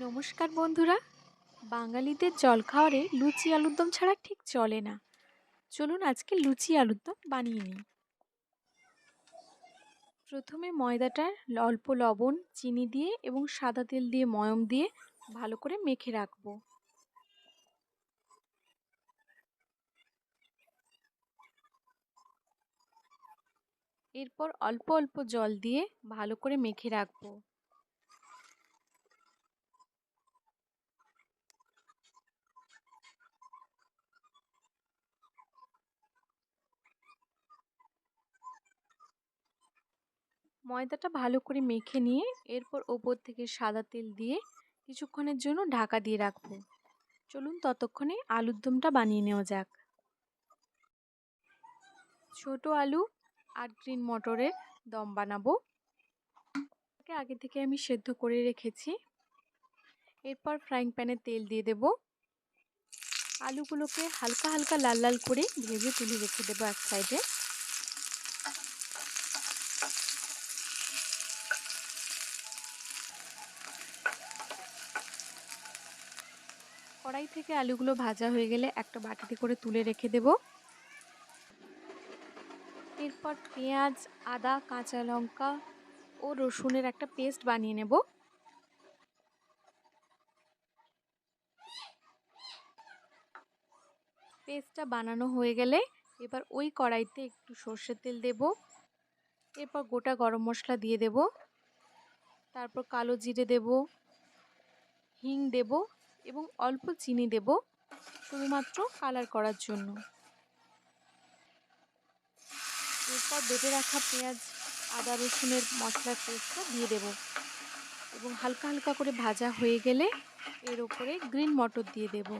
নমস্কার বন্ধুরা। বাঙালিদের জলখাবারে লুচি আলুর দম ছাড়া ঠিক চলে না। চলুন আজকে লুচি আলুর দম বানিয়ে নিই। প্রথমে ময়দাটা অল্প লবণ, চিনি দিয়ে এবং সাদা তেল দিয়ে ময়ম দিয়ে ভালো করে মেখে রাখব। এরপর অল্প অল্প জল দিয়ে ভালো করে মেখে রাখব। ময়দাটা ভালো করে মেখে নিয়ে এরপর ওপর থেকে সাদা তেল দিয়ে কিছুক্ষণের জন্য ঢাকা দিয়ে রাখব। চলুন ততক্ষণে আলুর দমটা বানিয়ে নেওয়া যাক। ছোট আলু আর গ্রিন মটরের দম বানাবো। আগে থেকে আমি সেদ্ধ করে রেখেছি। এরপর ফ্রাইং প্যানে তেল দিয়ে দেব। আলুগুলোকে হালকা হালকা লাল লাল করে ভেজে তুলে রেখে দেবো এক সাইডে। কড়াই থেকে আলুগুলো ভাজা হয়ে গেলে একটা বাটিতে করে তুলে রেখে দেব। এরপর পেঁয়াজ, আদা, কাঁচা লঙ্কা ও রসুনের একটা পেস্ট বানিয়ে নেব। পেস্টটা বানানো হয়ে গেলে এবার ওই কড়াইতে একটু সর্ষের তেল দেব। এরপর গোটা গরম মশলা দিয়ে দেব। তারপর কালো জিরে দেব, হিং দেব এবং অল্প চিনি দেব শুধুমাত্র কালার করার জন্য। এরপর বেটে রাখা পেঁয়াজ, আদা, রসুনের মশলার পেস্টটা দিয়ে দেব এবং হালকা হালকা করে ভাজা হয়ে গেলে এর ওপরে গ্রিন মটর দিয়ে দেব।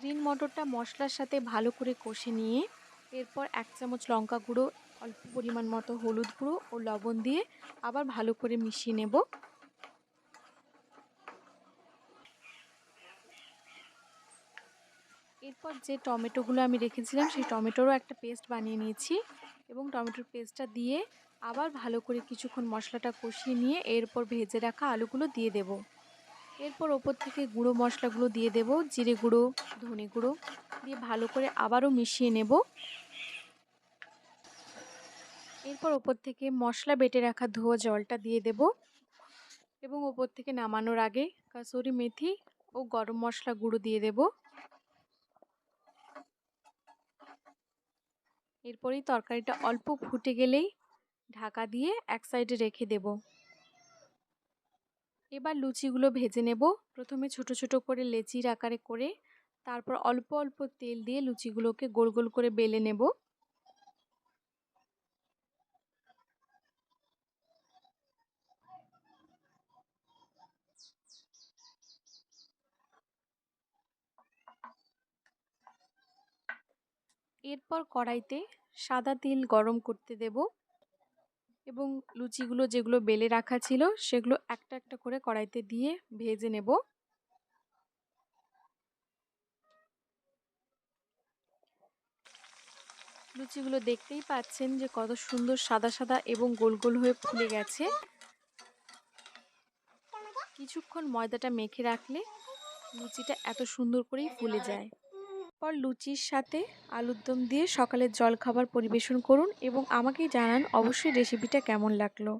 গ্রিন মটরটা মশলার সাথে ভালো করে কষে নিয়ে এরপর এক চামচ লঙ্কা গুঁড়ো অল্প পরিমাণ মতো হলুদ গুঁড়ো ও লবণ দিয়ে আবার ভালো করে মিশিয়ে নেব। এরপর যে টমেটোগুলো আমি রেখেছিলাম, সেই টমেটোরও একটা পেস্ট বানিয়ে নিয়েছি এবং টমেটোর পেস্টটা দিয়ে আবার ভালো করে কিছুক্ষণ মশলাটা কষিয়ে নিয়ে এরপর ভেজে রাখা আলুগুলো দিয়ে দেব। এরপর ওপর থেকে গুঁড়ো মশলাগুলো দিয়ে দেব, জিরে গুঁড়ো, ধনে গুঁড়ো দিয়ে ভালো করে আবারও মিশিয়ে নেব। এরপর ওপর থেকে মশলা বেটে রাখা ধোয়া জলটা দিয়ে দেব। এবং ওপর থেকে নামানোর আগে কাসুরি মেথি ও গরম মশলা গুঁড়ো দিয়ে দেব। এরপরেই তরকারিটা অল্প ফুটে গেলেই ঢাকা দিয়ে এক সাইডে রেখে দেব। এবার লুচিগুলো ভেজে নেব। প্রথমে ছোট ছোট করে লেচির আকারে করে তারপর অল্প অল্প তেল দিয়ে লুচিগুলোকে গোল গোল করে বেলে নেব। এরপর কড়াইতে সাদা তেল গরম করতে দেব এবং লুচিগুলো যেগুলো বেলে রাখা ছিল সেগুলো একটা একটা করে কড়াইতে দিয়ে ভেজে নেব। লুচিগুলো দেখতেই পাচ্ছেন যে কত সুন্দর সাদা সাদা এবং গোল গোল হয়ে ফুলে গেছে। কিছুক্ষণ ময়দাটা মেখে রাখলে লুচিটা এত সুন্দর করেই ফুলে যায়। পর লুচির সাথে আলুর দম দিয়ে সকালের জলখাবার পরিবেশন করুন এবং আমাকে জানান অবশ্যই রেসিপিটা কেমন লাগল।